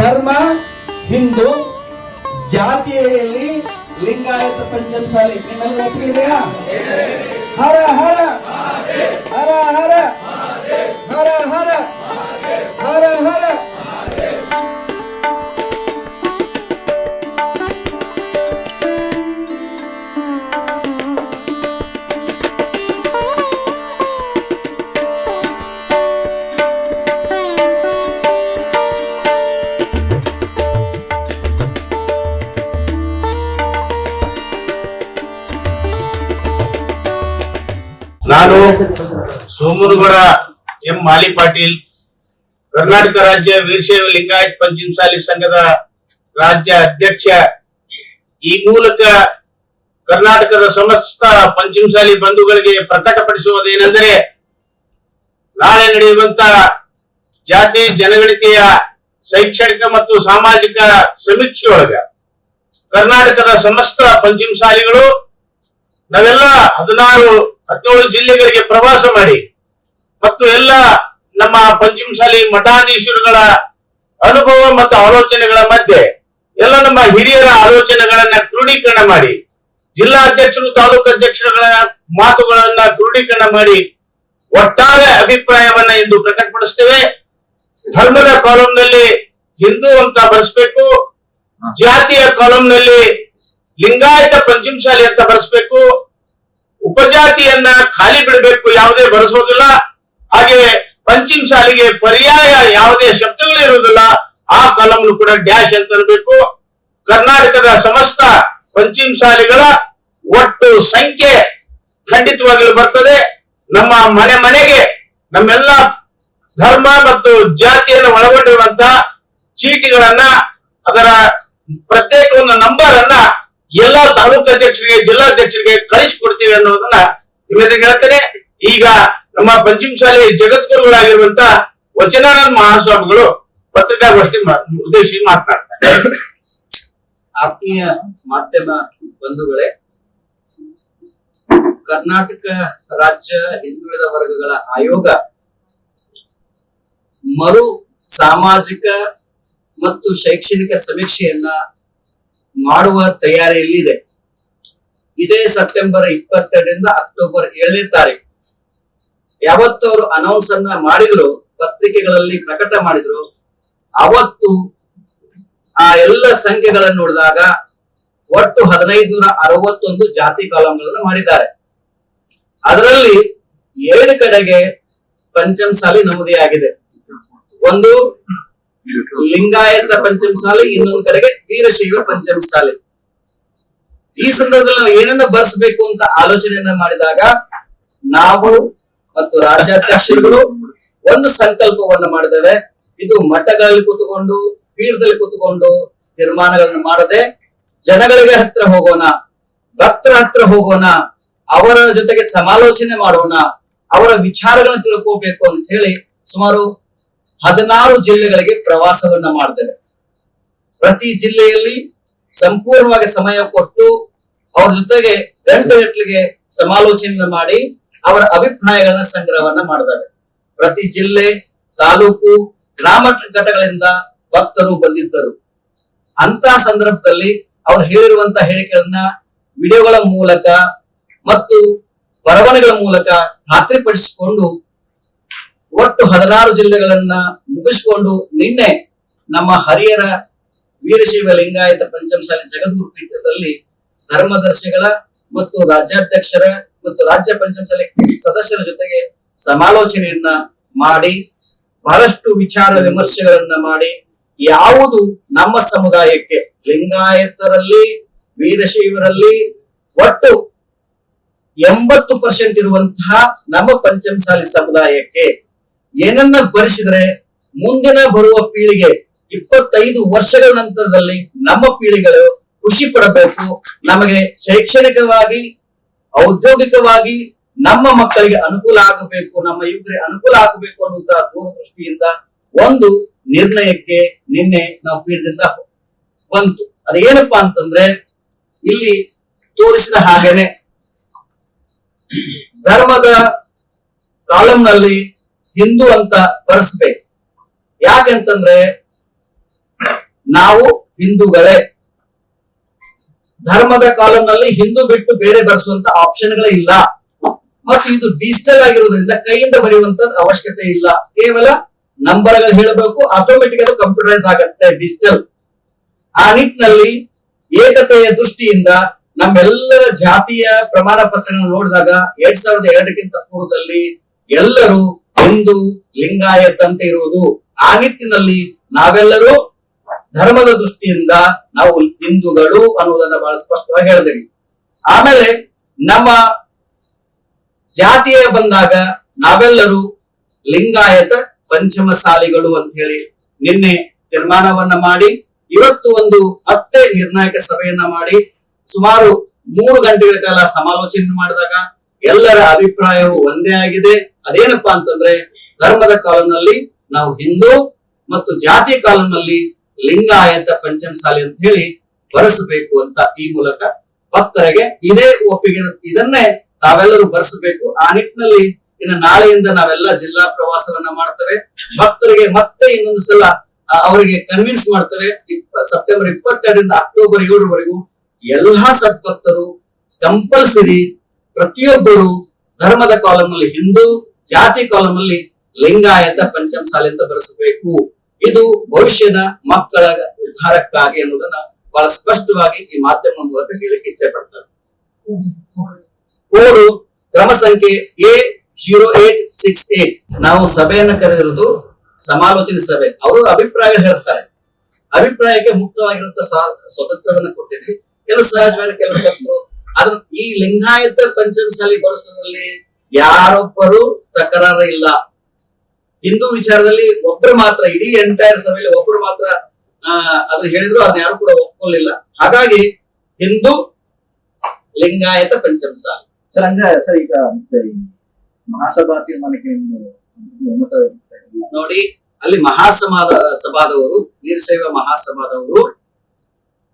ಧರ್ಮ, ಹಿಂದೂ, ಜಾತಿಯಲ್ಲಿ ಲಿಂಗಾಯತ ಪಂಚಮಸಾಲಿ. ನಿಮ್ಮೆಲ್ಲರೂ ಒಪ್ಪಿದೆಯಾ ಹರ ಹರ. ಹರ ಹರ. ಹರ ಹರ. ಹರ ಹರ. ಸೋಮನಗೌಡ ಎಂ ಮಾಲಿ ಪಾಟೀಲ್, ಕರ್ನಾಟಕ ರಾಜ್ಯ ವೀರಶೈವ ಲಿಂಗಾಯತ್ ಪಂಚಮಸಾಲಿ ಸಂಘದ ರಾಜ್ಯ ಅಧ್ಯಕ್ಷ. ಈ ಮೂಲಕ ಕರ್ನಾಟಕದ ಸಮಸ್ತ ಪಂಚಮಸಾಲಿ ಬಂಧುಗಳಿಗೆ ಪ್ರಕಟಪಡಿಸುವುದೇನೆಂದರೆ, ನಾಳೆ ನಡೆಯುವಂತ ಜಾತಿ ಜನಗಣತಿಯ ಶೈಕ್ಷಣಿಕ ಮತ್ತು ಸಾಮಾಜಿಕ ಸಮೀಕ್ಷೆಯೊಳಗ ಕರ್ನಾಟಕದ ಸಮಸ್ತ ಪಂಚಮಸಾಲಿಗಳು, ನಾವೆಲ್ಲ ಹದಿನಾರು, ಹದಿನೇಳು ಜಿಲ್ಲೆಗಳಿಗೆ ಪ್ರವಾಸ ಮಾಡಿ ಮತ್ತು ಎಲ್ಲ ನಮ್ಮ ಪಂಚಮಸಾಲಿ ಮಠಾಧೀಶರುಗಳ ಅನುಭವ ಮತ್ತು ಆಲೋಚನೆಗಳ ಮಧ್ಯೆ ಎಲ್ಲ ನಮ್ಮ ಹಿರಿಯರ ಆಲೋಚನೆಗಳನ್ನ ಕ್ರೋಢೀಕರಣ ಮಾಡಿ ಜಿಲ್ಲಾಧ್ಯಕ್ಷರು, ತಾಲೂಕು ಅಧ್ಯಕ್ಷರುಗಳ ಮಾತುಗಳನ್ನ ಕ್ರೋಢೀಕರಣ ಮಾಡಿ ಒಟ್ಟಾರೆ ಅಭಿಪ್ರಾಯವನ್ನ ಇಂದು ಪ್ರಕಟಪಡಿಸ್ತೇವೆ. ಧರ್ಮದ ಕಾಲಂನಲ್ಲಿ ಹಿಂದೂ ಅಂತ ಬರೆಸ್ಬೇಕು, ಜಾತಿಯ ಕಾಲಂನಲ್ಲಿ ಲಿಂಗಾಯತ ಪಂಚಮಶಾಲಿ ಅಂತ ಬರೆಸ್ಬೇಕು, ಉಪಜಾತಿಯನ್ನ ಖಾಲಿ ಬಿಡಬೇಕು ಯಾವುದೇ ಬರೆಸೋದಿಲ್ಲ. ಹಾಗೆ ಪಂಚಮ ಶಾಲೆಗೆ ಪರ್ಯಾಯ ಯಾವುದೇ ಶಬ್ದಗಳು ಇರುವುದಿಲ್ಲ ಆ ಕಾಲಮ್ ಕೂಡ ಡ್ಯಾಶ್ ಅಂತ ಅನ್ಬೇಕು. ಕರ್ನಾಟಕದ ಸಮಸ್ತ ಪಂಚಮ ಶಾಲೆಗಳ ಒಟ್ಟು ಸಂಖ್ಯೆ ಖಂಡಿತವಾಗಲು ಬರ್ತದೆ. ನಮ್ಮ ಮನೆ ಮನೆಗೆ ನಮ್ಮೆಲ್ಲ ಧರ್ಮ ಮತ್ತು ಜಾತಿಯನ್ನು ಒಳಗೊಂಡಿರುವಂತಹ ಚೀಟಿಗಳನ್ನ, ಅದರ ಪ್ರತ್ಯೇಕ ಒಂದು ನಂಬರ್ ಅನ್ನ ಎಲ್ಲಾ ತಾಲೂಕು ಅಧ್ಯಕ್ಷರಿಗೆ, ಜಿಲ್ಲಾಧ್ಯಕ್ಷರಿಗೆ ಕಳಿಸಿಕೊಡ್ತೀವಿ ಅನ್ನೋದನ್ನ ನಿಮ್ಮೆದುರು ಹೇಳ್ತೇನೆ. ಈಗ ನಮ್ಮ ಪಂಚಮ ಶಾಲೆ ಜಗದ್ಗುರುಗಳಾಗಿರುವಂತ ವಚನಾನಂದ ಮಹಾಸ್ವಾಮಿಗಳು ಪತ್ರಿಕಾಗೋಷ್ಠಿ ಉದ್ದೇಶಿ ಮಾತನಾಡ್ತಾರೆ. ಆತ್ಮೀಯ ಮಾಧ್ಯಮ ಬಂಧುಗಳೇ, ಕರ್ನಾಟಕ ರಾಜ್ಯ ಹಿಂದುಳಿದ ವರ್ಗಗಳ ಆಯೋಗ ಮರು ಸಾಮಾಜಿಕ ಮತ್ತು ಶೈಕ್ಷಣಿಕ ಸಮೀಕ್ಷೆಯನ್ನ ಮಾಡುವ ತಯಾರಿಯಲ್ಲಿದೆ. ಇದೇ ಸೆಪ್ಟೆಂಬರ್ ಇಪ್ಪತ್ತೆರಡರಿಂದ ಅಕ್ಟೋಬರ್ ಏಳನೇ ತಾರೀಕು. ಯಾವತ್ತು ಅವರು ಅನೌನ್ಸ್ ಅನ್ನ ಮಾಡಿದ್ರು, ಪತ್ರಿಕೆಗಳಲ್ಲಿ ಪ್ರಕಟ ಮಾಡಿದ್ರು. ಅವತ್ತು ಆ ಎಲ್ಲ ಸಂಖ್ಯೆಗಳನ್ನು ನೋಡಿದಾಗ ಒಟ್ಟು ಹದಿನೈದು ನೂರ ಅರವತ್ತೊಂದು ಜಾತಿ ಕಾಲಂಗಳನ್ನು ಮಾಡಿದ್ದಾರೆ. ಅದರಲ್ಲಿ ಏಳು ಕಡೆಗೆ ಪಂಚಮಸಾಲಿ ನಮೂದಿಯಾಗಿದೆ ಒಂದು ಲಿಂಗಾಯತ ಪಂಚಮಸಾಲಿ, ಇನ್ನೊಂದು ಕಡೆಗೆ ವೀರಶೈವ ಪಂಚಮಸಾಲಿ. ಈ ಸಂದರ್ಭದಲ್ಲಿ ನಾವು ಏನನ್ನ ಬರ್ಸ್ಬೇಕು ಅಂತ ಆಲೋಚನೆಯನ್ನ ಮಾಡಿದಾಗ ನಾವು ಮತ್ತು ರಾಜ್ಯಾಧ್ಯಕ್ಷರುಗಳು ಒಂದು ಸಂಕಲ್ಪವನ್ನ ಮಾಡಿದ್ದೇವೆ. ಇದು ಮಠಗಳಲ್ಲಿ ಕೂತುಕೊಂಡು, ಪೀಠದಲ್ಲಿ ಕೂತುಕೊಂಡು ನಿರ್ಮಾಣಗಳನ್ನು ಮಾಡದೆ ಜನಗಳಿಗೆ ಹತ್ರ ಹೋಗೋಣ, ಭಕ್ತರ ಹತ್ರ ಹೋಗೋಣ, ಅವರ ಜೊತೆಗೆ ಸಮಾಲೋಚನೆ ಮಾಡೋಣ, ಅವರ ವಿಚಾರಗಳನ್ನು ತಿಳ್ಕೋಬೇಕು ಅಂತ ಹೇಳಿ ಸುಮಾರು ಹದಿನಾರು ಜಿಲ್ಲೆಗಳಿಗೆ ಪ್ರವಾಸವನ್ನ ಮಾಡಿದ್ದೇವೆ. ಪ್ರತಿ ಜಿಲ್ಲೆಯಲ್ಲಿ ಸಂಪೂರ್ಣವಾಗಿ ಸಮಯ ಕೊಟ್ಟು ಅವ್ರ ಜೊತೆಗೆ ಗಂಟೆಗಟ್ಟಲಿಗೆ ಸಮಾಲೋಚನೆ ಮಾಡಿ ಅವರ ಅಭಿಪ್ರಾಯಗಳನ್ನ ಸಂಗ್ರಹವನ್ನ ಮಾಡಿದ್ದಾರೆ. ಪ್ರತಿ ಜಿಲ್ಲೆ, ತಾಲೂಕು, ಗ್ರಾಮ ಘಟಕಗಳಿಂದ ಭಕ್ತರು ಬಂದಿದ್ದರು. ಅಂತ ಸಂದರ್ಭದಲ್ಲಿ ಅವರು ಹೇಳಿರುವಂತ ಹೇಳಿಕೆಗಳನ್ನ ವಿಡಿಯೋಗಳ ಮೂಲಕ ಮತ್ತು ಬರವಣಿಗೆಗಳ ಮೂಲಕ ಖಾತ್ರಿಪಡಿಸಿಕೊಂಡು ಒಟ್ಟು ಹದಿನಾರು ಜಿಲ್ಲೆಗಳನ್ನ ಮುಗಿಸಿಕೊಂಡು ನಿನ್ನೆ ನಮ್ಮ ಹರಿಯರ ವೀರಶೈವ ಲಿಂಗಾಯತ ಪಂಚಮಸಾಲಿ ಜಗದ್ಗುರು ಪೀಠದಲ್ಲಿ ಧರ್ಮದರ್ಶಿಗಳ ಮತ್ತು ರಾಜ್ಯಾಧ್ಯಕ್ಷರ ಮತ್ತು ರಾಜ್ಯ ಪಂಚಮಸಾಲಿ ಸದಸ್ಯರ ಜೊತೆಗೆ ಸಮಾಲೋಚನೆಯನ್ನ ಮಾಡಿ, ಬಹಳಷ್ಟು ವಿಚಾರ ವಿಮರ್ಶೆಗಳನ್ನ ಮಾಡಿ, ಯಾವುದು ನಮ್ಮ ಸಮುದಾಯಕ್ಕೆ ಲಿಂಗಾಯತರಲ್ಲಿ, ವೀರಶೈವರಲ್ಲಿ ಒಟ್ಟು ಎಂಬತ್ತು ಪರ್ಸೆಂಟ್ ಇರುವಂತಹ ನಮ್ಮ ಪಂಚಮಸಾಲಿ ಸಮುದಾಯಕ್ಕೆ ಏನನ್ನ ಭರಿಸಿದ್ರೆ ಮುಂದಿನ ಬರುವ ಪೀಳಿಗೆ ಇಪ್ಪತ್ತೈದು ವರ್ಷಗಳ ನಂತರದಲ್ಲಿ ನಮ್ಮ ಪೀಳಿಗೆಗಳು ಖುಷಿ ಪಡಬೇಕು, ನಮಗೆ ಶೈಕ್ಷಣಿಕವಾಗಿ ಔದ್ಯೋಗಿಕವಾಗಿ ನಮ್ಮ ಮಕ್ಕಳಿಗೆ ಅನುಕೂಲ ಆಗಬೇಕು, ನಮ್ಮ ಯುವಕರಿಗೆ ಅನುಕೂಲ ಆಗಬೇಕು ಅನ್ನುವಂತಹ ದೂರದೃಷ್ಟಿಯಿಂದ ಒಂದು ನಿರ್ಣಯಕ್ಕೆ ನಿನ್ನೆ ನಾವು ಪೀಠದಿಂದ ಬಂತು. ಅದೇನಪ್ಪಾ ಅಂತಂದ್ರೆ, ಇಲ್ಲಿ ತೋರಿಸಿದ ಹಾಗೇನೆ ಧರ್ಮದ ಕಾಲಂನಲ್ಲಿ ಹಿಂದೂ ಅಂತ ಬರೆಸ್ಬೇಕು. ಯಾಕೆಂತಂದ್ರೆ, ನಾವು ಹಿಂದೂಗಳೇ. ಧರ್ಮದ ಕಾಲಂನಲ್ಲಿ ಹಿಂದೂ ಬಿಟ್ಟು ಬೇರೆ ಬರೆಸುವಂತ ಆಪ್ಷನ್ಗಳೇ ಇಲ್ಲ. ಮತ್ತು ಇದು ಡಿಜಿಟಲ್ ಆಗಿರೋದ್ರಿಂದ ಕೈಯಿಂದ ಬರೆಯುವಂತ ಅವಶ್ಯಕತೆ ಇಲ್ಲ. ಕೇವಲ ನಂಬರ್ಗಳು ಹೇಳಬೇಕು ಆಟೋಮೆಟಿಕ್ ಅದು ಕಂಪ್ಯೂಟರೈಸ್ ಆಗುತ್ತೆ ಡಿಜಿಟಲ್ ಆ ನಿಟ್ಟಿನಲ್ಲಿ ಏಕತೆಯ ದೃಷ್ಟಿಯಿಂದ ನಮ್ಮೆಲ್ಲರ ಜಾತಿಯ ಪ್ರಮಾಣ ಪತ್ರಗಳನ್ನು ನೋಡಿದಾಗ ಎರಡ್ ಸಾವಿರದ ಎರಡಕ್ಕಿಂತ ಪೂರ್ವದಲ್ಲಿ ಎಲ್ಲರೂ ಹಿಂದೂ ಲಿಂಗಾಯತಂತೆ ಇರುವುದು. ಆ ನಿಟ್ಟಿನಲ್ಲಿ ನಾವೆಲ್ಲರೂ ಧರ್ಮದ ದೃಷ್ಟಿಯಿಂದ ನಾವು ಹಿಂದೂಗಳು ಅನ್ನುವುದನ್ನ ಬಹಳ ಸ್ಪಷ್ಟವಾಗಿ ಹೇಳಿದೆವಿ. ಆಮೇಲೆ ನಮ್ಮ ಜಾತಿಯ ಬಂದಾಗ ನಾವೆಲ್ಲರೂ ಲಿಂಗಾಯತ ಪಂಚಮಸಾಲಿಗಳು ಅಂತ ಹೇಳಿ ನಿನ್ನೆ ತೀರ್ಮಾನವನ್ನ ಮಾಡಿ, ಇವತ್ತು ಒಂದು ಮತ್ತೆ ನಿರ್ಣಾಯಕ ಸಭೆಯನ್ನ ಮಾಡಿ, ಸುಮಾರು ಮೂರು ಗಂಟೆಗಳ ಕಾಲ ಸಮಾಲೋಚನೆ ಮಾಡಿದಾಗ ಎಲ್ಲರ ಅಭಿಪ್ರಾಯವು ಒಂದೇ ಆಗಿದೆ. ಅದೇನಪ್ಪಾ ಅಂತಂದ್ರೆ ಧರ್ಮದ ಕಾಲಂನಲ್ಲಿ ನಾವು ಹಿಂದೂ ಮತ್ತು ಜಾತಿ ಕಾಲಂನಲ್ಲಿ ಲಿಂಗಾಯತ ಪಂಚಮಸಾಲಿ ಅಂತ ಹೇಳಿ ಬರೆಸಬೇಕು ಅಂತ ಈ ಮೂಲಕ ಭಕ್ತರಿಗೆ ಇದೇ ಒಪ್ಪಿಗೆ ಇದನ್ನೇ ತಾವೆಲ್ಲರೂ ಬರೆಸಬೇಕು. ಆ ನಿಟ್ಟಿನಲ್ಲಿ ಇನ್ನು ನಾಳೆಯಿಂದ ನಾವೆಲ್ಲ ಜಿಲ್ಲಾ ಪ್ರವಾಸವನ್ನ ಮಾಡ್ತೇವೆ. ಭಕ್ತರಿಗೆ ಮತ್ತೆ ಇನ್ನೊಂದು ಸಲ ಅವರಿಗೆ ಕನ್ವಿನ್ಸ್ ಮಾಡ್ತೇವೆ. ಸೆಪ್ಟೆಂಬರ್ ಇಪ್ಪತ್ತೆರಡರಿಂದ ಅಕ್ಟೋಬರ್ ಏಳರವರೆಗೂ ಎಲ್ಲಾ ಸದ್ಭಕ್ತರು ಕಂಪಲ್ಸರಿ ಪ್ರತಿಯೊಬ್ಬರು ಧರ್ಮದ ಕಾಲಂನಲ್ಲಿ ಹಿಂದೂ ಜಾತಿ ಕಾಲಂನಲ್ಲಿ ಲಿಂಗಾಯತ ಪಂಚಮಸಾಲಿ ಅಂತ ಬರೆಸಬೇಕು. ಇದು ಭವಿಷ್ಯದ ಮಕ್ಕಳ ಉದ್ಧಾರಕ್ಕಾಗಿ ಅನ್ನೋದನ್ನ ಬಹಳ ಸ್ಪಷ್ಟವಾಗಿ ಈ ಮಾಧ್ಯಮ ಮೂಲಕ ಹೇಳಕ್ಕೆ ಇಚ್ಛೆ ಪಡ್ತಾರೆ. ಕೋಡು ಕ್ರಮ ಸಂಖ್ಯೆ A zero eight six eight. ನಾವು ಸಭೆಯನ್ನ ಕರೆದಿರುವುದು ಸಮಾಲೋಚನೆ ಸಭೆ. ಅವರು ಅಭಿಪ್ರಾಯ ಹೇಳ್ತಾರೆ. ಅಭಿಪ್ರಾಯಕ್ಕೆ ಮುಕ್ತವಾಗಿರುವಂತ ಸ್ವಾತಂತ್ರ್ಯವನ್ನ ಕೊಟ್ಟಿದ್ವಿ. ಕೆಲವು ಸಹಜವಾಗಿ ಕೆಲವು ಭಕ್ತರು ಅದ್ರ ಈ ಲಿಂಗಾಯತ ಪಂಚಮಸಾಲಿ ಬಳಸೋದ್ರಲ್ಲಿ ಯಾರೊಬ್ಬರು ತಕರಾರು ಇಲ್ಲ ಹಿಂದೂ ವಿಚಾರದಲ್ಲಿ ಒಬ್ರು ಮಾತ್ರ ಇಡೀ ಎಂಟೈರ್ ಸಭೆಯಲ್ಲಿ ಒಬ್ರು ಮಾತ್ರ ಅದನ್ನ ಹೇಳಿದ್ರು ಅದನ್ನ ಯಾರು ಕೂಡ ಒಪ್ಕೊಳ್ಳಿಲ್ಲ ಹಾಗಾಗಿ ಹಿಂದೂ ಲಿಂಗಾಯತ ಪಂಚಮಸಾಲಿ ಸರ್ ಅಂದ್ರೆ ಸರ್ ಈಗ ಮಹಾಸಭಾ ತೀರ್ಮಾನಕ್ಕೆ. ನೋಡಿ ಅಲ್ಲಿ ಮಹಾಸಮಾದ ಸಭಾದವರು ವೀರಶೈವ ಮಹಾಸಭಾದವರು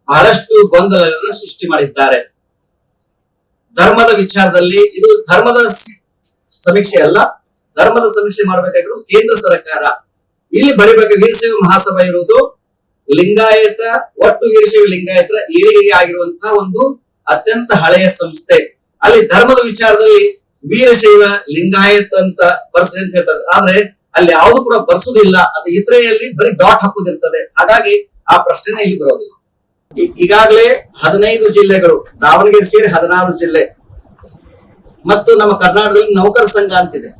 ಬಹಳಷ್ಟು ಗೊಂದಲಗಳನ್ನು ಸೃಷ್ಟಿ ಮಾಡಿದ್ದಾರೆ ಧರ್ಮದ ವಿಚಾರದಲ್ಲಿ ಇದು ಧರ್ಮದ ಸಮೀಕ್ಷೆ ಅಲ್ಲ ಧರ್ಮದ ಸಮೀಕ್ಷೆ ಮಾಡಬೇಕಾಗಿರೋದು ಕೇಂದ್ರ ಸರ್ಕಾರ. ಇಲ್ಲಿ ಬರೀಬೇಕು ವೀರಶೈವ ಮಹಾಸಭಾ ಇರುವುದು ಲಿಂಗಾಯತ, ಒಟ್ಟು ವೀರಶೈವ ಲಿಂಗಾಯತ ಏಳಿಗೆಗೆ ಆಗಿರುವಂತಹ ಒಂದು ಅತ್ಯಂತ ಹಳೆಯ ಸಂಸ್ಥೆ. ಅಲ್ಲಿ ಧರ್ಮದ ವಿಚಾರದಲ್ಲಿ ವೀರಶೈವ ಲಿಂಗಾಯತ್ ಅಂತ ಬರ್ಸಿ ಅಂತ ಹೇಳ್ತಾರೆ. ಆದ್ರೆ ಅಲ್ಲಿ ಯಾವುದು ಕೂಡ ಬರ್ಸುದಿಲ್ಲ. ಅದು ಇತರೆಯಲ್ಲಿ ಬರೀ ಡಾಟ್ ಹಾಕುದಿರ್ತದೆ. ಹಾಗಾಗಿ ಆ ಪ್ರಶ್ನೆನೇ ಇಲ್ಲಿ ಬರೋದಿಲ್ಲ. ಈಗಾಗಲೇ ಹದಿನೈದು ಜಿಲ್ಲೆಗಳು, ದಾವಣಗೆರೆ ಸೇರಿ ಹದಿನಾರು ಜಿಲ್ಲೆ. ಮತ್ತು ನಮ್ಮ ಕರ್ನಾಟಕದಲ್ಲಿ ನೌಕರ ಸಂಘ ಅಂತಿದೆ.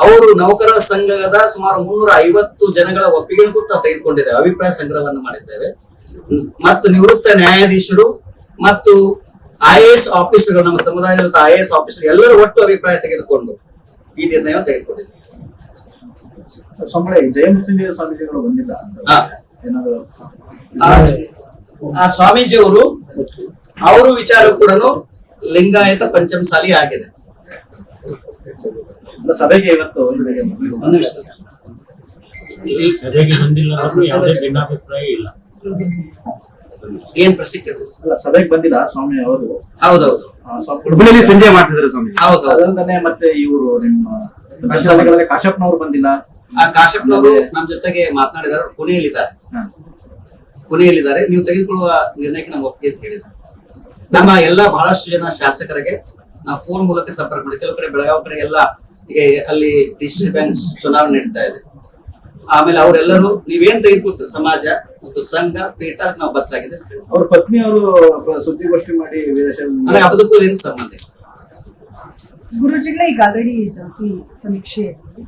ಅವರು ನೌಕರ ಸಂಘದ ಸುಮಾರು ಮುನ್ನೂರ ಐವತ್ತು ಜನಗಳ ಒಪ್ಪಿಗೆ ಕೂಡ ತೆಗೆದುಕೊಂಡಿದ್ದೇವೆ ಅಭಿಪ್ರಾಯ ಸಂಗ್ರಹವನ್ನು ಮಾಡಿದ್ದೇವೆ. ಮತ್ತು ನಿವೃತ್ತ ನ್ಯಾಯಾಧೀಶರು ಮತ್ತು ಐ ಎ ಎಸ್ ಆಫೀಸರ್ಗಳು ನಮ್ಮ ಸಮುದಾಯದ ಐ ಎ ಎಸ್ ಆಫೀಸರ್ ಎಲ್ಲರೂ ಒಟ್ಟು ಅಭಿಪ್ರಾಯ ತೆಗೆದುಕೊಂಡು ಈ ನಿರ್ಣಯ ತೆಗೆದುಕೊಂಡಿದ್ದೇವೆ. ಸ್ವಾಮೀಜಿಗಳು ಬಂದಿಲ್ಲ ಆ- ಸ್ವಾಮೀಜಿಯವರು ಅವರು ವಿಚಾರ ಕೂಡ ಲಿಂಗಾಯತ ಪಂಚಮಸಾಲಿ ಆಗಿದೆ. ಸಭೆಗೆ ಇವತ್ತು ಒಂದು ನಿಮಿಷ ಸಭೆಗೆ ಬಂದಿಲ್ಲ ಯಾವುದೇ ಭಿನ್ನಾಭಿಪ್ರಾಯ ಇಲ್ಲ. ಏನ್ ಪ್ರಶ್ನೆ ಕೇಳಿದ್ರು? ಸಭೆಗೆ ಬಂದಿಲ್ಲ ಸ್ವಾಮಿ ಅವರು. ಹೌದೌದು. ಹುಬ್ಬಳ್ಳಿಯಲ್ಲಿ ಸಂಜೆ ಮಾಡ್ತಿದ್ರು ಸ್ವಾಮಿ. ಹೌದು. ಅದಲ್ಲದೆ ಮತ್ತೆ ಇವರು ನಿಮ್ಮ ಶಾಲೆಗಳಲ್ಲಿ ಕಾಶಪ್ಪನವರು ಬಂದಿಲ್ಲ. ಆ ಕಾಶ್ಯಪ್ನವರು ನಮ್ ಜೊತೆಗೆ ಮಾತನಾಡಿದಾರೆ ಪುಣೆಯಲ್ಲಿದ್ದಾರೆ ಕೊನೆಯಲ್ಲಿದ್ದಾರೆ. ಪುಣೆಯಲ್ಲಿದ್ದಾರೆ ನೀವು ತೆಗೆದುಕೊಳ್ಳುವ ನಿರ್ಣಯಕ್ಕೆ ನಮ್ಗೆ ಒಪ್ಪಿಗೆ ಅಂತ ಹೇಳಿದ್ದಾರೆ ನಮ್ಮ ಎಲ್ಲಾ ಬಹಳಷ್ಟು ಜನ ಶಾಸಕರಿಗೆ ನಾವು ಫೋನ್ ಮೂಲಕ ಸಂಪರ್ಕ ಮಾಡಿ. ಕೆಲವು ಕಡೆ ಬೆಳಗಾವಿ ಕಡೆ ಎಲ್ಲ ಈಗ ಅಲ್ಲಿ ಡಿಸ್ಟ್ರಿಕ್ಟ್ ಬ್ಯಾಂಕ್ ಚುನಾವಣೆ ನಡೀತಾ ಇದೆ. ಆಮೇಲೆ ಅವರೆಲ್ಲರೂ ನೀವೇನ್ ತೆಗೆದುಕೊಳ್ತೀರಿ ಸಮಾಜ ಮತ್ತು ಸಂಘ ಪೀಠ ನಾವು ಬದಲಾಗಿದೆ ಅವ್ರ ಪತ್ನಿ ಅವರು ಸುದ್ದಿಗೋಷ್ಠಿ ಮಾಡಿ ಅದಕ್ಕೂ ಏನು ಸಂಬಂಧ ಇಲ್ಲ. ಗುರುಜಿಗಳೇ ಈಗ ಆಲ್ರೆಡಿ ಜಾತಿ ಸಮೀಕ್ಷೆಯಲ್ಲಿ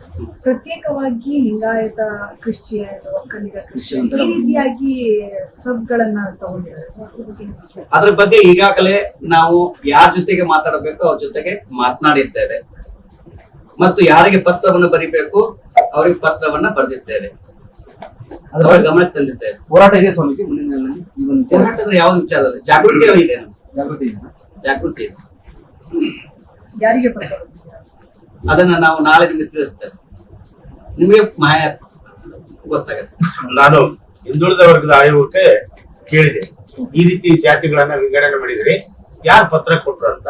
ಪ್ರತ್ಯೇಕವಾಗಿ ಲಿಂಗಾಯತ ಕ್ರಿಶ್ಚಿಯನ್ ಒಕ್ಕಲಿಗ ಕ್ರಿಶ್ಚಿಯನ್ ಈ ರೀತಿಯಾಗಿ ಸಬ್ಗಳನ್ನ ತಗೊಂಡಿದ್ದಾರೆ. ಅದ್ರ ಬಗ್ಗೆ ಈಗಾಗಲೇ ನಾವು ಯಾರ ಜೊತೆಗೆ ಮಾತಾಡಬೇಕು ಅವ್ರ ಜೊತೆಗೆ ಮಾತನಾಡಿದ್ದೇವೆ ಮತ್ತು ಯಾರಿಗೆ ಪತ್ರವನ್ನು ಬರಿಬೇಕು ಅವರಿಗೆ ಪತ್ರವನ್ನ ಬರೆದಿದ್ದೇವೆ ಅದರ ಗಮನಕ್ಕೆ ತಂದಿದ್ದೇವೆ ಹೋರಾಟ ಇದೆ ಸ್ವಾಮೀಜಿ ಮುಂದಿನ ಹೋರಾಟದ ಯಾವ ವಿಚಾರ ಜಾಗೃತಿ ಇದೆ. ಜಾಗೃತಿ ಇದೆ. ಜಾಗೃತಿ ಇದೆ. ಯಾರಿಗೆ ಪತ್ರ ಅದನ್ನ ನಾವು ನಾಳೆ ನಿಮಗೆ ತಿಳಿಸ್ತೇವೆ. ನಿಮಗೆ ಮಾಯ ಗೊತ್ತಾಗತ್ತೆ. ನಾನು ಹಿಂದುಳಿದ ವರ್ಗದ ಆಯೋಗಕ್ಕೆ ಕೇಳಿದೆ. ಈ ರೀತಿ ಜಾತಿಗಳನ್ನ ವಿಂಗಡಣೆ ಮಾಡಿದ್ರಿ. ಯಾರು ಪತ್ರ ಕೊಟ್ರು ಅಂತ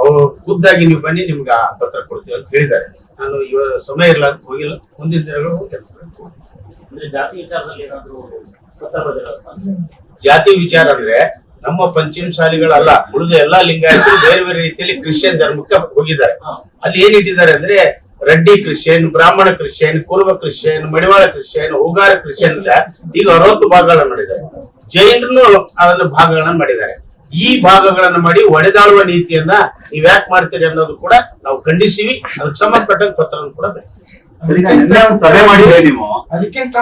ಅವರು ಖುದ್ದಾಗಿ ನೀವು ಬನ್ನಿ ನಿಮ್ಗೆ ಆ ಪತ್ರ ಕೊಡ್ತೀವಿ ಅಂತ ಹೇಳಿದ್ದಾರೆ. ನಾನು ಇವಾಗ ಸಮಯ ಇಲ್ಲ ಅಂತ ಹೋಗಿಲ್ಲ. ಮುಂದಿನ ದಿನಗಳು ಹೋಗ್ತೇನೆ ಅಂದ್ರೆ ಜಾತಿ ವಿಚಾರದಲ್ಲಿ ಏನಾದ್ರು ಪತ್ರ ಜಾತಿ ವಿಚಾರ ಅಂದ್ರೆ ನಮ್ಮ ಪಂಚಮ ಶಾಲೆಗಳಲ್ಲ ಉಳಿದ ಎಲ್ಲಾ ಲಿಂಗಾಯತರು ಬೇರೆ ಬೇರೆ ರೀತಿಯಲ್ಲಿ ಕ್ರಿಶ್ಚಿಯನ್ ಧರ್ಮಕ್ಕೆ ಹೋಗಿದ್ದಾರೆ. ಅಲ್ಲಿ ಏನ್ ಇಟ್ಟಿದ್ದಾರೆ ಅಂದ್ರೆ Reddy Christian, Brahmin Christian Kuruba Christian, Madivala Christian Ugara Christian ಈಗ ಅರವತ್ತು ಭಾಗಗಳನ್ನು ಮಾಡಿದ್ದಾರೆ. ಜೈನರು ಅದನ್ನ ಭಾಗಗಳನ್ನ ಮಾಡಿದ್ದಾರೆ. ಈ ಭಾಗಗಳನ್ನು ಮಾಡಿ ಒಡೆದಾಳುವ ನೀತಿಯನ್ನ ನೀವ್ ಯಾಕೆ ಮಾಡ್ತೀರಿ ಅನ್ನೋದು ಕೂಡ ನಾವು ಖಂಡಿಸಿವಿ. ಅದಕ್ಕೆ ಸಂಬಂಧಪಟ್ಟ ಪತ್ರವನ್ನು ಕೂಡ ಬರೀತೀವಿ. ಸಭೆ ಮಾಡಿದ್ರೆ ನೀವು. ಅದಕ್ಕಿಂತ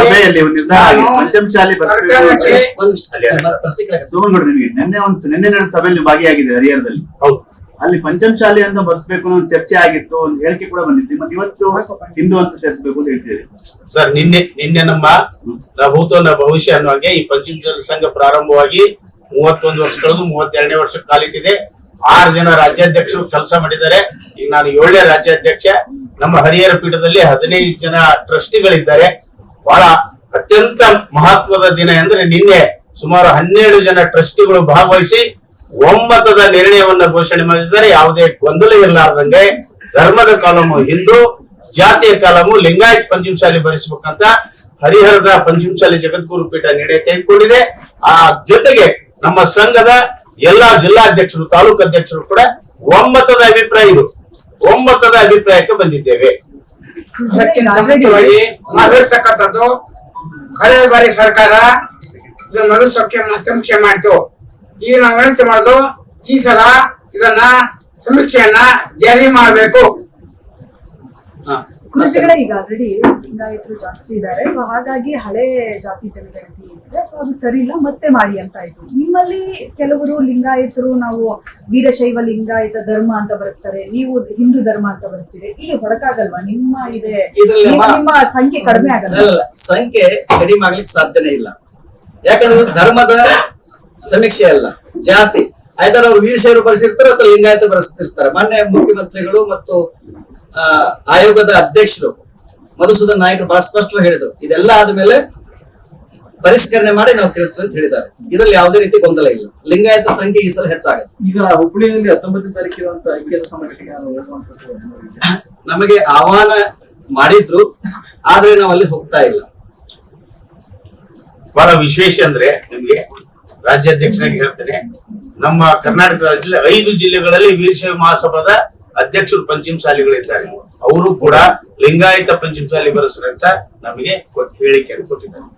ಸಭೆಯಲ್ಲಿ ಒಂದು ನಿರ್ಧಾರ ಪಂಚಮ ಶಾಲೆ ಬರ್ಬೇಕು ಸರ್ಕಾರಕ್ಕೆ ಒಂದ್ ನಿಮಿಷ ಪ್ರಶ್ನೆ ಕೇಳಕ್ಕೆ ಸುಮನ್ಗೌಡ್ರು ನಿಮಗೆ ನಿನ್ನೆ ಒಂದು ನಿನ್ನೆ ನಡೆದ ಸಭೆಯಲ್ಲಿ ಭಾಗಿಯಾಗಿದೆ ಹರಿಹರದಲ್ಲಿ. ಹೌದು. ಅಲ್ಲಿ ಪಂಚಮ ಅಂತ ಬರ್ಸ್ಬೇಕು ಅನ್ನೋ ಚರ್ಚೆ ಆಗಿತ್ತು ಒಂದು ಹೇಳಿಕೆ ಕೂಡ ಬಂದಿತ್ತು. ಮತ್ತೆ ಇವತ್ತು ಹಿಂದೂ ಅಂತ ಸೇರಿಸಬೇಕು ಅಂತ ಹೇಳ್ತೀರಿ. ಸರ್ ನಿನ್ನೆ ನಿನ್ನೆ ನಮ್ಮ ಭೂತ ನ ಭವಿಷ್ಯ ಅನ್ನುವಾಗೆ ಈ ಪಂಚಮ ಸಂಘ ಪ್ರಾರಂಭವಾಗಿ ಮೂವತ್ತೊಂದು ವರ್ಷ ಕಳೆದು ಮೂವತ್ತೆರಡನೇ ವರ್ಷ ಕಾಲಿಟ್ಟಿದೆ. ಆರು ಜನ ರಾಜ್ಯಾಧ್ಯಕ್ಷರು ಕೆಲಸ ಮಾಡಿದ್ದಾರೆ. ಈಗ ನಾನು ಏಳನೇ ರಾಜ್ಯಾಧ್ಯಕ್ಷ. ನಮ್ಮ ಹರಿಹರ ಪೀಠದಲ್ಲಿ ಹದಿನೈದು ಜನ ಟ್ರಸ್ಟಿಗಳಿದ್ದಾರೆ. ಬಹಳ ಅತ್ಯಂತ ಮಹತ್ವದ ದಿನ ಅಂದ್ರೆ ನಿನ್ನೆ ಸುಮಾರು ಹನ್ನೆರಡು ಜನ ಟ್ರಸ್ಟಿಗಳು ಭಾಗವಹಿಸಿ ಒಮ್ಮತದ ನಿರ್ಣಯವನ್ನ ಘೋಷಣೆ ಮಾಡಿದ್ದಾರೆ. ಯಾವುದೇ ಗೊಂದಲ ಇರಲಾರ್ದಂಗೆ ಧರ್ಮದ ಕಾಲಮು ಹಿಂದೂ, ಜಾತಿಯ ಕಾಲಮು ಲಿಂಗಾಯತ್ ಪಂಚಮಶಾಲಿ ಭರಿಸಬೇಕಂತ ಹರಿಹರದ ಪಂಚಮಶಾಲಿ ಜಗದ್ಗುರು ಪೀಠ ನಿರ್ಣಯ ತೆಗೆದುಕೊಂಡಿದೆ. ಆ ಜೊತೆಗೆ ನಮ್ಮ ಸಂಘದ ಎಲ್ಲಾ ಜಿಲ್ಲಾಧ್ಯಕ್ಷರು ತಾಲೂಕು ಅಧ್ಯಕ್ಷರು ಕೂಡ ಒಮ್ಮತದ ಅಭಿಪ್ರಾಯ ಇದು. ಒಮ್ಮತದ ಅಭಿಪ್ರಾಯಕ್ಕೆ ಬಂದಿದ್ದೇವೆ. ಮಾತಾಡ್ತಕ್ಕಂಥದ್ದು ಕಳೆದ ಬಾರಿ ಸರ್ಕಾರ ಇದನ್ನು ಸಮೀಕ್ಷೆ ಮಾಡಿತು. ಈಗ ನಾವು ವಿನಂತಿ ಮಾಡೋದು ಈ ಸಲ ಇದನ್ನ ಸಮೀಕ್ಷೆಯನ್ನ ಜಾರಿ ಮಾಡಬೇಕು. ಹಾ. ಈಗ ಆಲ್ರೆಡಿ ಲಿಂಗಾಯತರು ಜಾಸ್ತಿ ಇದ್ದಾರೆ. ಸೊ ಹಾಗಾಗಿ ಹಳೆ ಜಾತಿ ಜನಗಣತಿ ಏನಿದೆ ಸೊ ಅದು ಸರಿ ಇಲ್ಲ ಮತ್ತೆ ಮಾಡಿ ಅಂತ ಆಯ್ತು. ನಿಮ್ಮಲ್ಲಿ ಕೆಲವರು ಲಿಂಗಾಯತರು ನಾವು ವೀರಶೈವ ಲಿಂಗಾಯತ ಧರ್ಮ ಅಂತ ಬರೆಸ್ತಾರೆ. ನೀವು ಹಿಂದೂ ಧರ್ಮ ಅಂತ ಬರೆಸ್ತೀರಿ. ಇಲ್ಲಿ ಹೊಡಕಾಗಲ್ವಾ ನಿಮ್ಮ ಇದೆ. ನಿಮ್ಮ- ಸಂಖ್ಯೆ ಕಡಿಮೆ ಆಗಲ್ಲ. ಅಲ್ಲ ಸಂಖ್ಯೆ ಕಡಿಮೆ ಆಗ್ಲಿಕ್ಕೆ ಸಾಧ್ಯನೇ ಇಲ್ಲ. ಯಾಕಂದ್ರೆ ಧರ್ಮದ ಸಮೀಕ್ಷೆ ಅಲ್ಲ. ಜಾತಿ. ಆಯ್ತಾರೆ ಅವರು ವೀರಶೈವರು ಬರೆಸಿರ್ತಾರೆ ಅಥವಾ ಲಿಂಗಾಯತ ಬರೆಸ್ತಿರ್ತಾರೆ. ಮಾನ್ಯ ಮುಖ್ಯಮಂತ್ರಿಗಳು ಮತ್ತು ಆಯೋಗದ ಅಧ್ಯಕ್ಷರು ಮಧುಸೂದನ್ ನಾಯಕರು ಬಹಳ ಸ್ಪಷ್ಟವಾಗಿ ಹೇಳಿದ್ರು. ಇದೆಲ್ಲ ಆದ್ಮೇಲೆ ಪರಿಷ್ಕರಣೆ ಮಾಡಿ ನಾವು ತಿಳಿಸ್ತೀವಿ ಅಂತ ಹೇಳಿದ್ದಾರೆ. ಇದರಲ್ಲಿ ಯಾವುದೇ ರೀತಿ ಗೊಂದಲ ಇಲ್ಲ. ಲಿಂಗಾಯತ ಸಂಖ್ಯೆ ಈ ಸಲ ಹೆಚ್ಚಾಗುತ್ತೆ. ಈಗ ಹುಬ್ಬಳ್ಳಿಯಲ್ಲಿ ಹತ್ತೊಂಬತ್ತನೇ ತಾರೀಕು ನಮಗೆ ಆಹ್ವಾನ ಮಾಡಿದ್ರು ಆದ್ರೆ ನಾವು ಅಲ್ಲಿ ಹೋಗ್ತಾ ಇಲ್ಲ. ಬಹಳ ವಿಶೇಷ ಅಂದ್ರೆ ನಿಮ್ಗೆ ರಾಜ್ಯಾಧ್ಯಕ್ಷನಾಗಿ ಹೇಳ್ತೇನೆ. ನಮ್ಮ ಕರ್ನಾಟಕ ರಾಜ್ಯದಲ್ಲಿ ಐದು ಜಿಲ್ಲೆಗಳಲ್ಲಿ ವೀರಶೈವ ಮಹಾಸಭಾದ ಅಧ್ಯಕ್ಷರು ಪಂಚಮಸಾಲಿಗಳಿದ್ದಾರೆ. ಅವರು ಕೂಡ ಲಿಂಗಾಯತ ಪಂಚಮಸಾಲಿ ಬರೆಸ್ರಂತ ನಮಗೆ ಹೇಳಿಕೆಯನ್ನು ಕೊಟ್ಟಿದ್ದಾರೆ.